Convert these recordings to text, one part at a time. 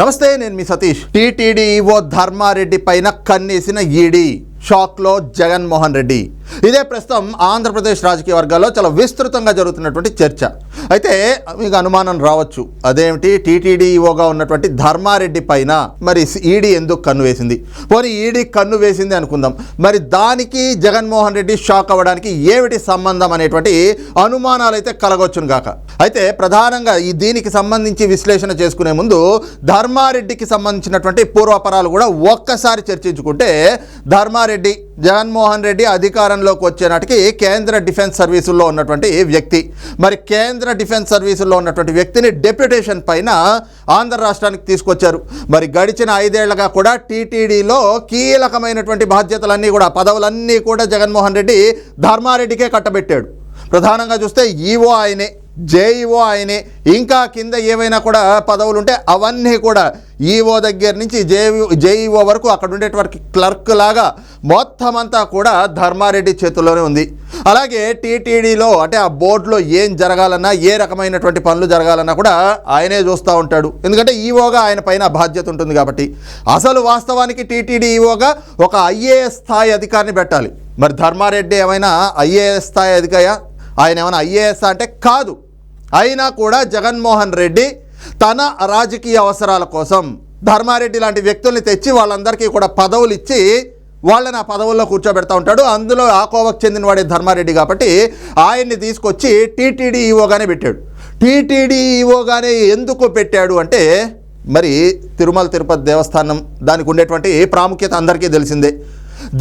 నమస్తే నేను మీ సతీష్. టీటీడీ ధర్మారెడ్డి పైన కన్నేసిన ఈడీ. షాక్లో జగన్మోహన్ రెడ్డి. ఇదే ప్రస్తుతం ఆంధ్రప్రదేశ్ రాజకీయ వర్గాల్లో చాలా విస్తృతంగా జరుగుతున్నటువంటి చర్చ. అయితే మీకు అనుమానం రావచ్చు. అదేమిటి? టీటీడీ ఉన్నటువంటి ధర్మారెడ్డి పైన మరి ఈడీ ఎందుకు కన్ను వేసింది? పోనీ ఈడీ కన్ను వేసింది అనుకుందాం. మరి దానికి జగన్మోహన్ రెడ్డి షాక్ అవ్వడానికి ఏమిటి సంబంధం అనేటువంటి అనుమానాలు అయితే కలగొచ్చును గాక. అయితే ప్రధానంగా ఈ దీనికి సంబంధించి విశ్లేషణ చేసుకునే ముందు ధర్మారెడ్డికి సంబంధించినటువంటి పూర్వపరాలు కూడా ఒక్కసారి చర్చించుకుంటే ధర్మారెడ్డి జగన్మోహన్ రెడ్డి అధికారం అధికారంలోకి వచ్చే నాటికి కేంద్ర డిఫెన్స్ సర్వీసుల్లో ఉన్నటువంటి వ్యక్తి. మరి కేంద్ర డిఫెన్స్ సర్వీసుల్లో ఉన్నటువంటి వ్యక్తిని డెప్యుటేషన్ పైన ఆంధ్ర రాష్ట్రానికి తీసుకొచ్చారు. మరి గడిచిన ఐదేళ్ళుగా కూడా టీటీడీలో కీలకమైనటువంటి బాధ్యతలన్నీ కూడా పదవులన్నీ కూడా జగన్మోహన్ రెడ్డి ధర్మారెడ్డికే కట్టబెట్టాడు. ప్రధానంగా చూస్తే ఈవో ఆయనే. జేఈఓ ఆయనే. ఇంకా కింద ఏవైనా కూడా పదవులు ఉంటే అవన్నీ కూడా ఈఓ దగ్గర నుంచి జేఈ జేఈఓ వరకు అక్కడ ఉండేటువంటి క్లర్క్ లాగా మొత్తం అంతా కూడా ధర్మారెడ్డి చేతుల్లోనే ఉంది. అలాగే టీటీడీలో అంటే ఆ బోర్డులో ఏం జరగాలన్నా ఏ రకమైనటువంటి పనులు జరగాలన్నా కూడా ఆయనే చూస్తూ ఉంటాడు. ఎందుకంటే ఈఓగా ఆయన పైన బాధ్యత ఉంటుంది కాబట్టి. అసలు వాస్తవానికి టీటీడీ ఈఓగా ఒక ఐఏఎస్ స్థాయి అధికారిని పెట్టాలి. మరి ధర్మారెడ్డి ఏమైనా ఐఏఎస్ స్థాయి అధికాయ ఆయన ఏమైనా ఐఏఎస్ అంటే కాదు. అయినా కూడా జగన్మోహన్ రెడ్డి తన రాజకీయ అవసరాల కోసం ధర్మారెడ్డి లాంటి వ్యక్తుల్ని తెచ్చి వాళ్ళందరికీ కూడా పదవులు ఇచ్చి వాళ్ళని ఆ పదవుల్లో కూర్చోబెడతా ఉంటాడు. అందులో ఆ కోవకు చెందిన వాడే ధర్మారెడ్డి కాబట్టి ఆయన్ని తీసుకొచ్చి టీటీడీ ఈవోగానే పెట్టాడు. టీటీడీ ఈవోగానే ఎందుకు పెట్టాడు అంటే మరి తిరుమల తిరుపతి దేవస్థానం దానికి ఉండేటువంటి ప్రాముఖ్యత అందరికీ తెలిసిందే.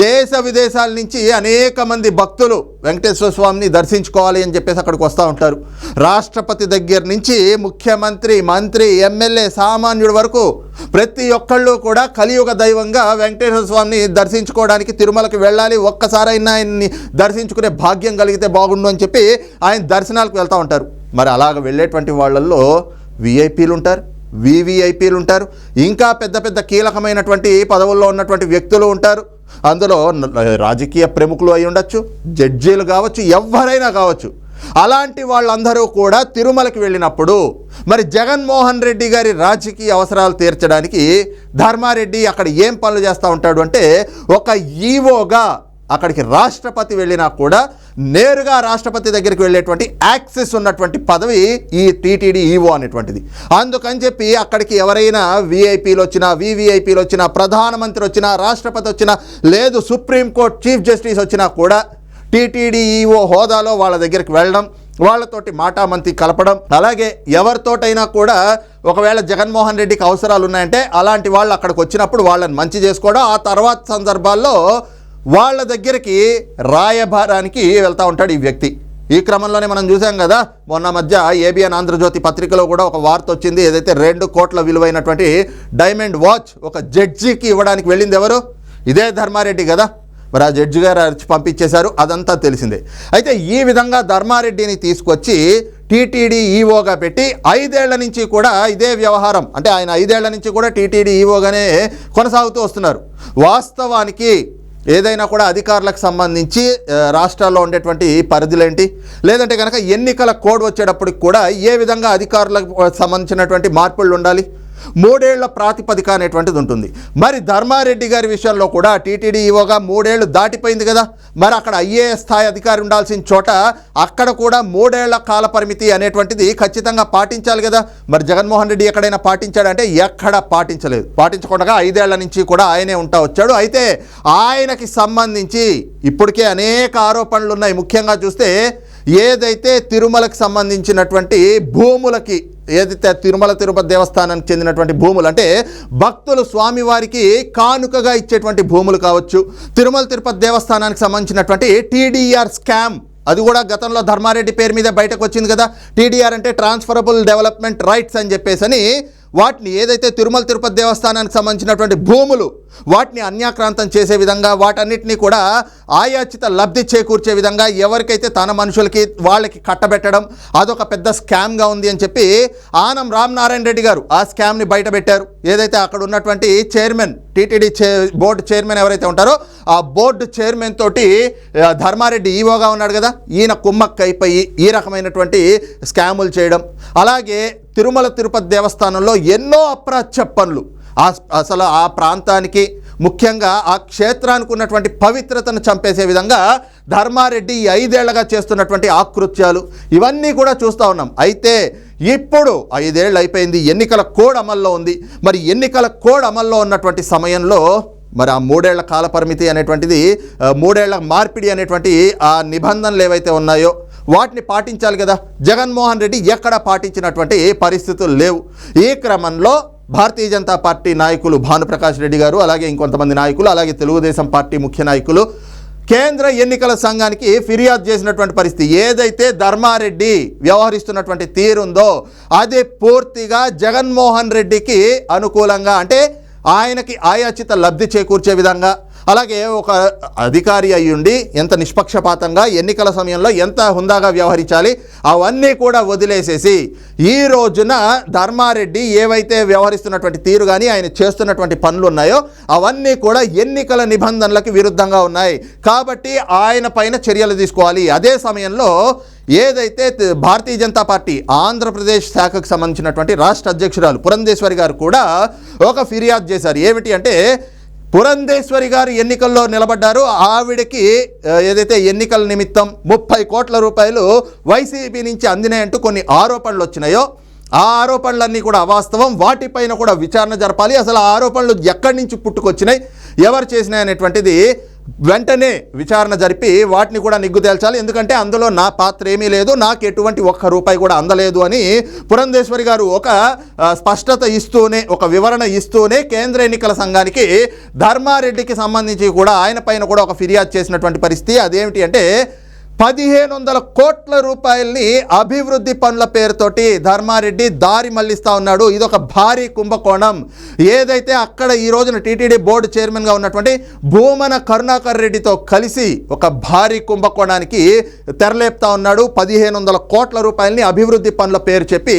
దేశ విదేశాల నుంచి అనేక మంది భక్తులు వెంకటేశ్వర స్వామిని దర్శించుకోవాలి అని చెప్పేసి అక్కడికి వస్తూ ఉంటారు. రాష్ట్రపతి దగ్గర నుంచి ముఖ్యమంత్రి మంత్రి ఎమ్మెల్యే సామాన్యుడి వరకు ప్రతి ఒక్కళ్ళు కూడా కలియుగ దైవంగా వెంకటేశ్వర స్వామిని దర్శించుకోవడానికి తిరుమలకి వెళ్ళాలి ఒక్కసారైనా ఆయన్ని దర్శించుకునే భాగ్యం కలిగితే బాగుండు అని చెప్పి ఆయన దర్శనాలకు వెళ్తూ ఉంటారు. మరి అలాగ వెళ్ళేటువంటి వాళ్ళల్లో విఐపీలు ఉంటారు వివిఐపీలు ఉంటారు ఇంకా పెద్ద పెద్ద కీలకమైనటువంటి పదవుల్లో ఉన్నటువంటి వ్యక్తులు ఉంటారు. అందులో రాజకీయ ప్రముఖులు అయి ఉండొచ్చు జడ్జీలు కావచ్చు ఎవరైనా కావచ్చు. అలాంటి వాళ్ళందరూ కూడా తిరుమలకి వెళ్ళినప్పుడు మరి జగన్మోహన్ రెడ్డి గారి రాజకీయ అవసరాలు తీర్చడానికి ధర్మారెడ్డి అక్కడ ఏం పనులు చేస్తూ ఉంటాడు అంటే ఒక ఈవోగా అక్కడికి రాష్ట్రపతి వెళ్ళినా కూడా నేరుగా రాష్ట్రపతి దగ్గరికి వెళ్ళేటువంటి యాక్సెస్ ఉన్నటువంటి పదవి ఈ టీటీడీ ఈవో అనేటువంటిది. అందుకని చెప్పి అక్కడికి ఎవరైనా విఐపీలు వచ్చినా వివిఐపీలు వచ్చినా ప్రధానమంత్రి వచ్చినా రాష్ట్రపతి వచ్చినా లేదు సుప్రీంకోర్టు చీఫ్ జస్టిస్ వచ్చినా కూడా టీటీడీ ఈఓ హోదాలో వాళ్ళ దగ్గరికి వెళ్ళడం వాళ్ళతోటి మాటామంతి కలపడం అలాగే ఎవరితోటైనా కూడా ఒకవేళ జగన్మోహన్ రెడ్డికి అవసరాలు ఉన్నాయంటే అలాంటి వాళ్ళు అక్కడికి వచ్చినప్పుడు వాళ్ళని మంచి చేసుకోవడం ఆ తర్వాత సందర్భాల్లో వాళ్ళ దగ్గరికి రాయబారానికి వెళ్తూ ఉంటాడు ఈ వ్యక్తి. ఈ క్రమంలోనే మనం చూసాం కదా మొన్న మధ్య ఏబిఎన్ ఆంధ్రజ్యోతి పత్రికలో కూడా ఒక వార్త వచ్చింది. ఏదైతే రెండు కోట్ల విలువైనటువంటి డైమండ్ వాచ్ ఒక జడ్జికి ఇవ్వడానికి వెళ్ళింది ఎవరు? ఇదే ధర్మారెడ్డి కదా. మరి ఆ జడ్జి గారు అరిచి పంపించేశారు అదంతా తెలిసిందే. అయితే ఈ విధంగా ధర్మారెడ్డిని తీసుకొచ్చి టీటీడీ ఈవోగా పెట్టి ఐదేళ్ళ నుంచి కూడా ఇదే వ్యవహారం. అంటే ఆయన ఐదేళ్ళ నుంచి కూడా టీటీడీ ఈవోగానే కొనసాగుతూ వస్తున్నారు. వాస్తవానికి ఏదైనా కూడా అధికారులకు సంబంధించి రాష్ట్రాల్లో ఉండేటువంటి పరిధులేంటి? లేదంటే కనుక ఎన్నికల కోడ్ వచ్చేటప్పటికి కూడా ఏ విధంగా అధికారులకు సంబంధించినటువంటి మార్పులు ఉండాలి? మూడేళ్ళ ప్రాతిపదిక అనేటువంటిది ఉంటుంది. మరి ధర్మారెడ్డి గారి విషయంలో కూడా టీటీడీ ఈవోగా మూడేళ్ళు దాటిపోయింది కదా. మరి అక్కడ ఐఏఎస్ స్థాయి అధికారి ఉండాల్సిన చోట అక్కడ కూడా మూడేళ్ళ కాల పరిమితి అనేటువంటిది ఖచ్చితంగా పాటించాలి కదా. మరి జగన్మోహన్ రెడ్డి ఎక్కడైనా పాటించాడంటే ఎక్కడ పాటించలేదు. పాటించకుండా ఐదేళ్ళ నుంచి కూడా ఆయనే ఉంటా వచ్చాడు. అయితే ఆయనకి సంబంధించి ఇప్పటికే అనేక ఆరోపణలు ఉన్నాయి ముఖ్యంగా చూస్తే ఏదైతే తిరుమలకు సంబంధించినటువంటి భూములకి ఏదైతే తిరుమల తిరుపతి దేవస్థానానికి చెందినటువంటి భూములు అంటే భక్తులు స్వామివారికి కానుకగా ఇచ్చేటువంటి భూములు కావచ్చు. తిరుమల తిరుపతి దేవస్థానానికి సంబంధించినటువంటి టీడీఆర్ స్కామ్. అది కూడా గతంలో ధర్మారెడ్డి పేరు మీద బయటకు వచ్చింది కదా. టీడీఆర్ అంటే ట్రాన్స్ఫరబుల్ డెవలప్మెంట్ రైట్స్ అని చెప్పేసి అని వాటిని ఏదైతే తిరుమల తిరుపతి దేవస్థానానికి సంబంధించినటువంటి భూములు వాటిని అన్యాక్రాంతం చేసే విధంగా వాటన్నిటిని కూడా ఆయాచిత లబ్ధి చేకూర్చే విధంగా ఎవరికైతే తన మనుషులకి వాళ్ళకి కట్టబెట్టడం అదొక పెద్ద స్కామ్గా ఉంది అని చెప్పి ఆనం రామనారాయణ రెడ్డి గారు ఆ స్కామ్ని బయట పెట్టారు ఏదైతే అక్కడ ఉన్నటువంటి చైర్మన్ టీటీడీ చే బోర్డు చైర్మన్ ఎవరైతే ఉంటారో ఆ బోర్డు చైర్మన్ తోటి ధర్మారెడ్డి ఈవోగా ఉన్నాడు కదా ఈయన కుమ్మక్క అయిపోయి ఈ రకమైనటువంటి స్కాములు చేయడం. అలాగే తిరుమల తిరుపతి దేవస్థానంలో ఎన్నో అప్రాచ్య పనులు. అసలు ఆ ప్రాంతానికి ముఖ్యంగా ఆ క్షేత్రానికి ఉన్నటువంటి పవిత్రతను చంపేసే విధంగా ధర్మారెడ్డి ఈ ఐదేళ్ళగా చేస్తున్నటువంటి ఆకృత్యాలు ఇవన్నీ కూడా చూస్తూ ఉన్నాం. అయితే ఇప్పుడు ఐదేళ్ళు అయిపోయింది ఎన్నికల కోడ్ అమల్లో ఉంది. మరి ఎన్నికల కోడ్ అమల్లో ఉన్నటువంటి సమయంలో మరి ఆ మూడేళ్ళ కాలపరిమితి అనేటువంటిది మూడేళ్ళ మార్పిడి అనేటువంటి ఆ నిబంధనలు ఏవైతే ఉన్నాయో వాటిని పాటించాలి కదా. జగన్మోహన్ రెడ్డి ఎక్కడ పాటించినటువంటి పరిస్థితులు లేవు. ఈ క్రమంలో భారతీయ జనతా పార్టీ నాయకులు భానుప్రకాష్ రెడ్డి గారు అలాగే ఇంకొంతమంది నాయకులు అలాగే తెలుగుదేశం పార్టీ ముఖ్య నాయకులు కేంద్ర ఎన్నికల సంఘానికి ఫిర్యాదు చేసినటువంటి పరిస్థితి ఏదైతే ధర్మారెడ్డి వ్యవహరిస్తున్నటువంటి తీరుందో అది పూర్తిగా జగన్మోహన్ రెడ్డికి అనుకూలంగా అంటే ఆయనకి ఆయాచిత లబ్ధి చేకూర్చే విధంగా అలాగే ఒక అధికారి అయ్యుండి ఎంత నిష్పక్షపాతంగా ఎన్నికల సమయంలో ఎంత హుందాగా వ్యవహరించాలి అవన్నీ కూడా వదిలేసేసి ఈ రోజున ధర్మారెడ్డి ఏవైతే వ్యవహరిస్తున్నటువంటి తీరు కానీ ఆయన చేస్తున్నటువంటి పనులు ఉన్నాయో అవన్నీ కూడా ఎన్నికల నిబంధనలకు విరుద్ధంగా ఉన్నాయి. కాబట్టి ఆయన పైన చర్యలు తీసుకోవాలి. అదే సమయంలో ఏదైతే భారతీయ జనతా పార్టీ ఆంధ్రప్రదేశ్ శాఖకు సంబంధించినటువంటి రాష్ట్ర అధ్యక్షురాలు పురంధేశ్వరి గారు కూడా ఒక ఫిర్యాదు చేశారు. ఏమిటి అంటే పురంధేశ్వరి గారు ఎన్నికల్లో నిలబడ్డారు. ఆవిడకి ఏదైతే ఎన్నికల నిమిత్తం ముప్పై కోట్ల రూపాయలు వైసీపీ నుంచి అందినాయంటూ కొన్ని ఆరోపణలు వచ్చినాయో ఆ ఆరోపణలన్నీ కూడా అవాస్తవం. వాటిపైన కూడా విచారణ జరపాలి. అసలు ఆ ఆరోపణలు ఎక్కడి నుంచి పుట్టుకొచ్చినాయి? ఎవరు చేసినాయి అనేటువంటిది వెంటనే విచారణ జరిపి వాటిని కూడా నిగ్గు తేల్చాలి. ఎందుకంటే అందులో నా పాత్ర ఏమీ లేదు నాకు ఎటువంటి ఒక్క రూపాయి కూడా అందలేదు అని పురంధేశ్వరి గారు ఒక స్పష్టత ఇస్తూనే ఒక వివరణ ఇస్తూనే కేంద్ర ఎన్నికల సంఘానికి ధర్మారెడ్డికి సంబంధించి కూడా ఆయన పైన కూడా ఒక ఫిర్యాదు చేసినటువంటి పరిస్థితి. అదేమిటి అంటే పదిహేను వందల కోట్ల రూపాయల్ని అభివృద్ధి పనుల పేరుతోటి ధర్మారెడ్డి దారి మళ్ళిస్తూ ఉన్నాడు. ఇది ఒక భారీ కుంభకోణం. ఏదైతే అక్కడ ఈ రోజున టీటీడీ బోర్డు చైర్మన్గా ఉన్నటువంటి భూమన కరుణాకర్ రెడ్డితో కలిసి ఒక భారీ కుంభకోణానికి తెరలేపుతా ఉన్నాడు. పదిహేను వందల కోట్ల రూపాయలని అభివృద్ధి పనుల పేరు చెప్పి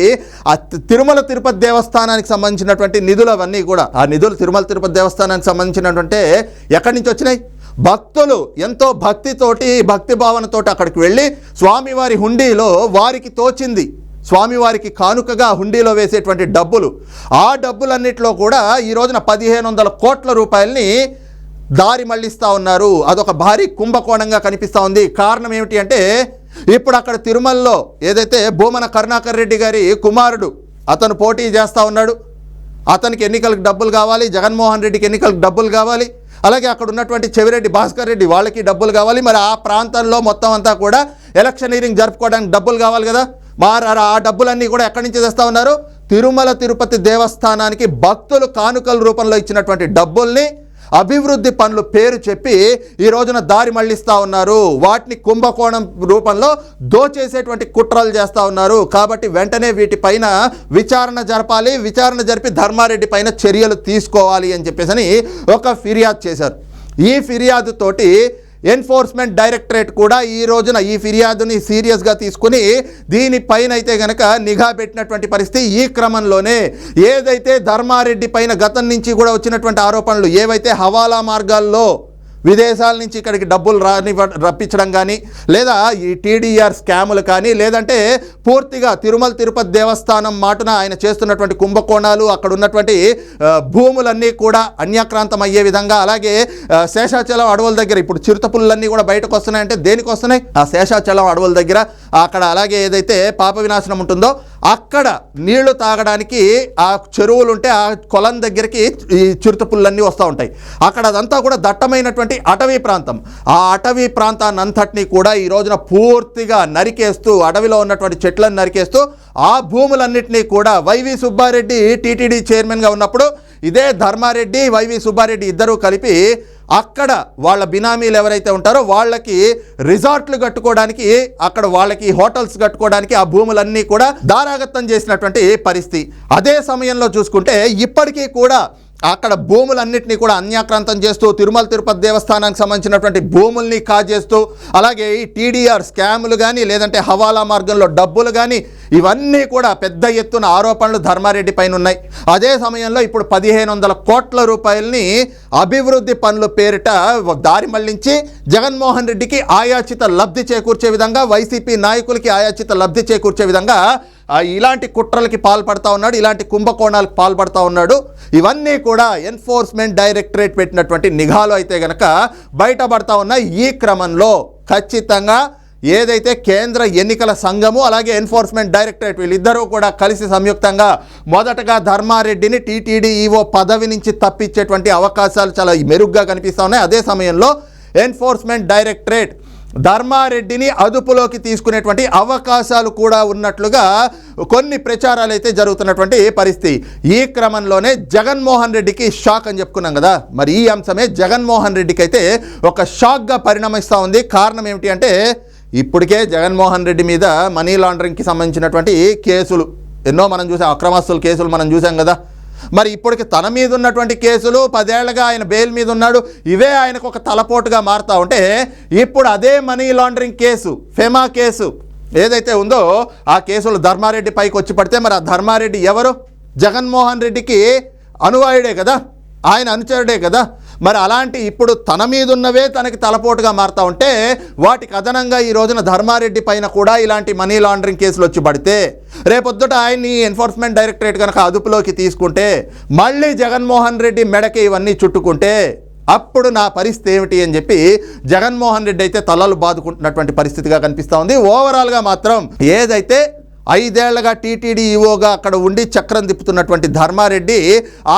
ఆ తిరుమల తిరుపతి దేవస్థానానికి సంబంధించినటువంటి నిధులు అవన్నీ కూడా ఆ నిధులు తిరుమల తిరుపతి దేవస్థానానికి సంబంధించినటువంటి ఎక్కడి నుంచి వచ్చినాయి? భక్తులు ఎంతో భక్తితోటి భక్తి భావనతోటి అక్కడికి వెళ్ళి స్వామివారి హుండీలో వారికి తోచింది. స్వామివారికి కానుకగా హుండీలో వేసేటువంటి డబ్బులు. ఆ డబ్బులన్నిటిలో కూడా ఈ రోజున పదిహేను వందల కోట్ల రూపాయలని దారి మళ్ళిస్తూ ఉన్నారు. అదొక భారీ కుంభకోణంగా కనిపిస్తూ ఉంది. కారణం ఏమిటి అంటే ఇప్పుడు అక్కడ తిరుమలలో ఏదైతే భూమన కరుణాకర్ రెడ్డి గారి కుమారుడు అతను పోటీ చేస్తూ ఉన్నాడు. అతనికి ఎన్నికలకు డబ్బులు కావాలి జగన్మోహన్ రెడ్డికి ఎన్నికలకు డబ్బులు కావాలి. అలాగే అక్కడ ఉన్నటువంటి చెవిరెడ్డి భాస్కర్ రెడ్డి వాళ్ళకి డబ్బులు కావాలి. మరి ఆ ప్రాంతంలో మొత్తం అంతా కూడా ఎలక్షనీరింగ్ జరుపుకోవడానికి డబ్బులు కావాలి కదా. మరి ఆ డబ్బులన్నీ కూడా ఎక్కడి నుంచి తెస్తా ఉన్నారు? తిరుమల తిరుపతి దేవస్థానానికి భక్తులు కానుకల రూపంలో ఇచ్చినటువంటి డబ్బుల్ని అభివృద్ధి పనులు పేరు చెప్పి ఈ రోజున దారి మళ్ళిస్తూ ఉన్నారు. వాటిని కుంభకోణం రూపంలో దోచేసేటువంటి కుట్రలు చేస్తూ ఉన్నారు. కాబట్టి వెంటనే వీటిపైన విచారణ జరపాలి. విచారణ జరిపి ధర్మారెడ్డి పైన చర్యలు తీసుకోవాలి అని చెప్పేసి ఒక ఫిర్యాదు చేశారు. ఈ ఫిర్యాదుతోటి ఎన్ఫోర్స్మెంట్ డైరెక్టరేట్ కూడా ఈ రోజున ఈ ఫిర్యాదుని సీరియస్గా తీసుకుని దీనిపైన అయితే గనక నిఘా పెట్టినటువంటి పరిస్థితి ఈ క్రమంలోనే. ఏదైతే ధర్మారెడ్డి పైన గతం నుంచి కూడా వచ్చినటువంటి ఆరోపణలు ఏవైతే హవాలా మార్గాల్లో విదేశాల నుంచి ఇక్కడికి డబ్బులు రాని రప్పించడం కానీ లేదా ఈ టీడీఆర్ స్కాములు కానీ లేదంటే పూర్తిగా తిరుమల తిరుపతి దేవస్థానం మాటున ఆయన చేస్తున్నటువంటి కుంభకోణాలు అక్కడ ఉన్నటువంటి భూములన్నీ కూడా అన్యాక్రాంతం అయ్యే విధంగా అలాగే శేషాచలం అడవుల దగ్గర ఇప్పుడు చిరుతపుల్లన్నీ కూడా బయటకు వస్తున్నాయంటే దేనికి వస్తున్నాయి ఆ శేషాచలం అడవుల దగ్గర అక్కడ అలాగే ఏదైతే పాప వినాశనం ఉంటుందో అక్కడ నీళ్ళు తాగడానికి ఆ చెరువులు ఉంటే ఆ కొలం దగ్గరికి ఈ చిరుతపుల్లన్నీ వస్తూ ఉంటాయి. అక్కడ అదంతా కూడా దట్టమైనటువంటి అటవీ ప్రాంతం. ఆ అటవీ ప్రాంతాన్నంతటినీ కూడా ఈ రోజున పూర్తిగా నరికేస్తూ అడవిలో ఉన్నటువంటి చెట్లను నరికేస్తూ ఆ భూములన్నింటినీ కూడా వైవి సుబ్బారెడ్డి టీటీడీ చైర్మన్గా ఉన్నప్పుడు ఇదే ధర్మారెడ్డి వైవి సుబ్బారెడ్డి ఇద్దరూ కలిపి అక్కడ వాళ్ళ బినామీలు ఎవరైతే ఉంటారో వాళ్ళకి రిజార్ట్లు కట్టుకోవడానికి అక్కడ వాళ్ళకి హోటల్స్ కట్టుకోవడానికి ఆ భూములన్నీ కూడా దారాగత్తం చేసినటువంటి పరిస్థితి. అదే సమయంలో చూసుకుంటే ఇప్పటికీ కూడా అక్కడ భూములన్నింటినీ కూడా అన్యాక్రాంతం చేస్తూ తిరుమల తిరుపతి దేవస్థానానికి సంబంధించినటువంటి భూముల్ని కాజేస్తూ అలాగే ఈ టీడీఆర్ స్కాములు కానీ లేదంటే హవాలా మార్గంలో డబ్బులు కానీ ఇవన్నీ కూడా పెద్ద ఎత్తున ఆరోపణలు ధర్మారెడ్డి పైన ఉన్నాయి అదే సమయంలో ఇప్పుడు పదిహేను వందల కోట్ల రూపాయలని అభివృద్ధి పనుల పేరిట దారి మళ్ళించి జగన్మోహన్ రెడ్డికి ఆయాచిత లబ్ధి చేకూర్చే విధంగా వైసీపీ నాయకులకి ఆయాచిత లబ్ధి చేకూర్చే విధంగా ఇలాంటి కుట్రలకి పాల్పడతా ఉన్నాడు ఇలాంటి కుంభకోణాలకు పాల్పడతా ఉన్నాడు. ఇవన్నీ కూడా ఎన్ఫోర్స్మెంట్ డైరెక్టరేట్ పెట్టినటువంటి నిఘాలు అయితే గనక బయటపడతా ఉన్నాయి. ఈ క్రమంలో ఖచ్చితంగా ఏదైతే కేంద్ర ఎన్నికల సంఘము అలాగే ఎన్ఫోర్స్మెంట్ డైరెక్టరేట్ వీళ్ళిద్దరూ కూడా కలిసి సంయుక్తంగా మొదటగా ధర్మారెడ్డిని టీటీడీఈఓ పదవి నుంచి తప్పించేటువంటి అవకాశాలు చాలా మెరుగ్గా కనిపిస్తూ ఉన్నాయి. అదే సమయంలో ఎన్ఫోర్స్మెంట్ డైరెక్టరేట్ ధర్మారెడ్డిని అదుపులోకి తీసుకునేటువంటి అవకాశాలు కూడా ఉన్నట్లుగా కొన్ని ప్రచారాలు అయితే జరుగుతున్నటువంటి పరిస్థితి. ఈ క్రమంలోనే జగన్మోహన్ రెడ్డికి షాక్ అని చెప్పుకున్నాం కదా. మరి ఈ అంశమే జగన్మోహన్ రెడ్డికి అయితే ఒక షాక్గా పరిణమిస్తూ ఉంది. కారణం ఏమిటి అంటే ఇప్పటికే జగన్మోహన్ రెడ్డి మీద మనీ లాండరింగ్కి సంబంధించినటువంటి కేసులు. ఎన్నో మనం చూసాం అక్రమస్తుల కేసులు మనం చూసాం కదా. మరి ఇప్పటికి తన మీద ఉన్నటువంటి కేసులు పదేళ్ళుగా ఆయన బెయిల్ మీద ఉన్నాడు ఇవే ఆయనకు ఒక తలపోటుగా మారుతూ ఉంటే ఇప్పుడు అదే money laundering case FEMA case ఏదైతే ఉందో ఆ కేసులు ధర్మారెడ్డి పైకి వచ్చి పడితే మరి ఆ ధర్మారెడ్డి ఎవరు? జగన్మోహన్ రెడ్డికి అనువాయుడే కదా? ఆయన అనుచరుడే కదా? మరి అలాంటి ఇప్పుడు తన మీద ఉన్నవే తనకి తలపోటుగా మారుతా ఉంటే వాటికి అదనంగా ఈ రోజున ధర్మారెడ్డి పైన కూడా ఇలాంటి మనీ లాండరింగ్ కేసులు వచ్చి పడితే రేపొద్దుట ఆయన్ని ఎన్ఫోర్స్మెంట్ డైరెక్టరేట్ కనుక అదుపులోకి తీసుకుంటే మళ్ళీ జగన్మోహన్ రెడ్డి మెడకి ఇవన్నీ చుట్టుకుంటే అప్పుడు నా పరిస్థితి ఏమిటి అని చెప్పి జగన్మోహన్ రెడ్డి అయితే తలలు బాదుకుంటున్నటువంటి పరిస్థితిగా కనిపిస్తూ ఉంది. ఓవరాల్గా మాత్రం ఏదైతే ఐదేళ్ళగా టీటీడీ ఈవోగా అక్కడ ఉండి చక్రం తిప్పుతున్నటువంటి ధర్మారెడ్డి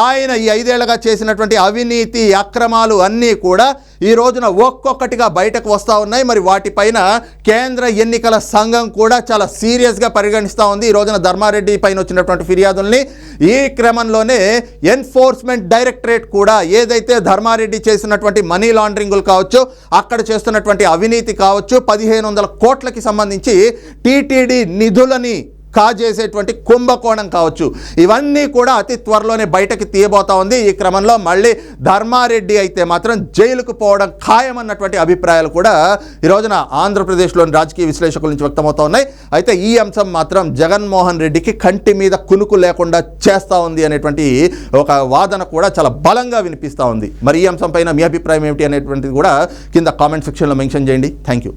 ఆయన ఈ ఐదేళ్ళగా చేసినటువంటి అవినీతి అక్రమాలు అన్నీ కూడా ఈ రోజున ఒక్కొక్కటిగా బయటకు వస్తూ ఉన్నాయి. మరి వాటిపైన కేంద్ర ఎన్నికల సంఘం కూడా చాలా సీరియస్గా పరిగణిస్తూ ఉంది. ఈ రోజున ధర్మారెడ్డి పైన వచ్చినటువంటి ఫిర్యాదుల్ని ఈ క్రమంలోనే ఎన్ఫోర్స్మెంట్ డైరెక్టరేట్ కూడా ఏదైతే ధర్మారెడ్డి చేసినటువంటి మనీ లాండరింగులు కావచ్చు అక్కడ చేస్తున్నటువంటి అవినీతి కావచ్చు పదిహేను వందల కోట్లకి సంబంధించి టీటీడీ నిధులని కాజేసేటువంటి కుంభకోణం కావచ్చు. ఇవన్నీ కూడా అతి త్వరలోనే బయటకు తీయబోతా ఉంది. ఈ క్రమంలో మళ్ళీ ధర్మారెడ్డి అయితే మాత్రం జైలుకు పోవడం ఖాయమన్నటువంటి అభిప్రాయాలు కూడా ఈ రోజున ఆంధ్రప్రదేశ్లోని రాజకీయ విశ్లేషకుల నుంచి వ్యక్తమవుతా ఉన్నాయి. అయితే ఈ అంశం మాత్రం జగన్మోహన్ రెడ్డికి కంటి మీద కునుకు లేకుండా చేస్తూ ఉంది అనేటువంటి ఒక వాదన కూడా చాలా బలంగా వినిపిస్తూ ఉంది. మరి ఈ అంశం పైన మీ అభిప్రాయం ఏమిటి అనేటువంటిది కూడా కింద కామెంట్ సెక్షన్లో మెన్షన్ చేయండి. Thank you.